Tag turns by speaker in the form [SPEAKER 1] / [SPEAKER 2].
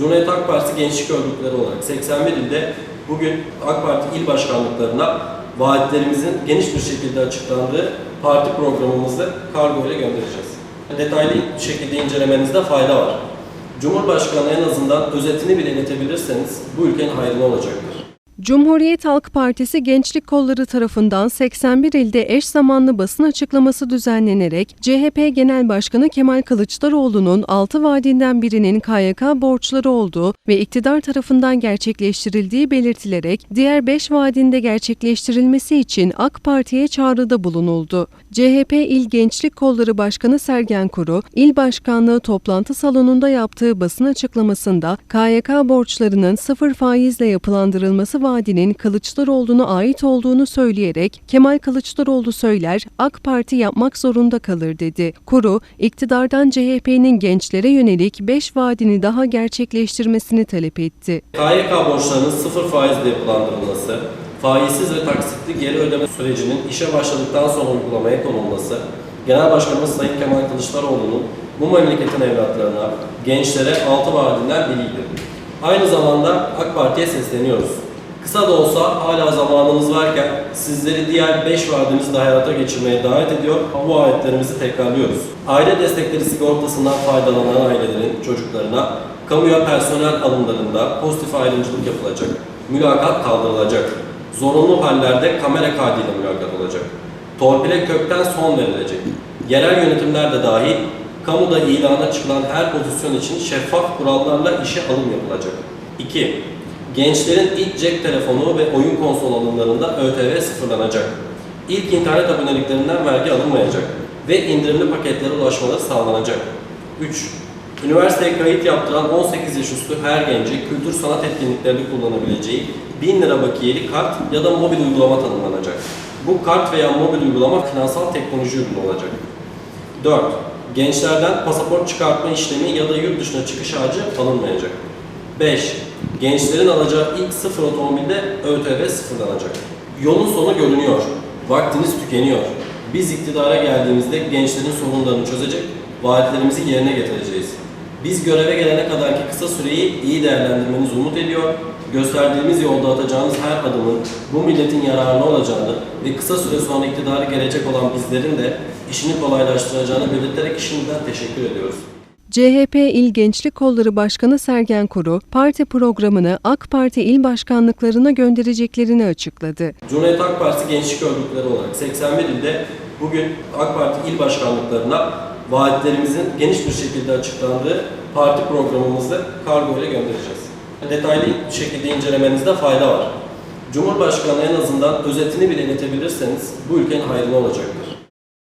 [SPEAKER 1] Cumhuriyet Halk Partisi gençlik örgütleri olarak 81 ilde bugün AK Parti il başkanlıklarına vaatlerimizin geniş bir şekilde açıklandığı parti programımızı kargo ile göndereceğiz. Detaylı bir şekilde incelemenizde fayda var. Cumhurbaşkanı en azından özetini bile iletebilirseniz bu ülkenin hayrına olacaktır.
[SPEAKER 2] Cumhuriyet Halk Partisi Gençlik Kolları tarafından 81 ilde eş zamanlı basın açıklaması düzenlenerek CHP Genel Başkanı Kemal Kılıçdaroğlu'nun 6 vaadinden birinin KYK borçları olduğu ve iktidar tarafından gerçekleştirildiği belirtilerek diğer 5 vaadinde gerçekleştirilmesi için AK Parti'ye çağrıda bulunuldu. CHP İl Gençlik Kolları Başkanı Sergen Kuru, il başkanlığı toplantı salonunda yaptığı basın açıklamasında KYK borçlarının sıfır faizle yapılandırılması vaadinin Kılıçdaroğlu'na ait olduğunu söyleyerek Kemal Kılıçdaroğlu söyler AK Parti yapmak zorunda kalır dedi. Kuru, iktidardan CHP'nin gençlere yönelik 5 vaadini daha gerçekleştirmesini talep etti.
[SPEAKER 1] KYK borçlarının sıfır faizle yapılandırılması, faizsiz ve taksitli geri ödeme sürecinin işe başladıktan sonra uygulamaya konulması, Genel Başkanımız Sayın Kemal Kılıçdaroğlu'nun bu memleketin evlatlarına, gençlere altı vaadinden biriydi. Aynı zamanda AK Parti'ye sesleniyoruz. Kısa da olsa hala zamanımız varken sizleri diğer 5 vaadimizi de hayata geçirmeye davet ediyor. Bu vaatlerimizi tekrarlıyoruz. Aile destekleri sigortasından faydalanan ailelerin çocuklarına kamuya personel alımlarında pozitif ayrımcılık yapılacak. Mülakat kaldırılacak. Zorunlu hallerde kamera kaydıyla mülakat olacak. Torpile kökten son verilecek. Yerel yönetimler de dahil kamuda ilana çıkılan her pozisyon için şeffaf kurallarla işe alım yapılacak. 2. Gençlerin ilk cep telefonu ve oyun konsol alımlarında ÖTV sıfırlanacak. İlk internet aboneliklerinden vergi alınmayacak ve indirimli paketlere ulaşmaları sağlanacak. 3. Üniversiteye kayıt yaptıran 18 yaş üstü her gence kültür sanat etkinliklerinde kullanabileceği 1000 lira bakiyeli kart ya da mobil uygulama tanımlanacak. Bu kart veya mobil uygulama finansal teknoloji ürünü olacak. 4. Gençlerden pasaport çıkartma işlemi ya da yurt dışına çıkış harcı alınmayacak. 5. Gençlerin alacağı ilk sıfır otomobilde ÖTV sıfırlanacak. Yolun sonu görünüyor. Vaktiniz tükeniyor. Biz iktidara geldiğimizde gençlerin sorunlarını çözecek, vaatlerimizi yerine getireceğiz. Biz göreve gelene kadarki kısa süreyi iyi değerlendirmenizi umut ediyor, gösterdiğimiz yolda atacağınız her adımın bu milletin yararına olacağını ve kısa süre sonra iktidara gelecek olan bizlerin de işini kolaylaştıracağını belirterek şimdiden teşekkür ediyoruz.
[SPEAKER 2] CHP İl Gençlik Kolları Başkanı Sergen Kuru, parti programını AK Parti il başkanlıklarına göndereceklerini açıkladı.
[SPEAKER 1] Cumhuriyet Halk Partisi gençlik örgütleri olarak 81 ilde bugün AK Parti il başkanlıklarına vaatlerimizin geniş bir şekilde açıklandığı parti programımızı kargo ile göndereceğiz. Detaylı bir şekilde incelemenizde fayda var. Cumhurbaşkanı en azından özetini bile iletebilirseniz bu ülkenin hayrına olacaktır.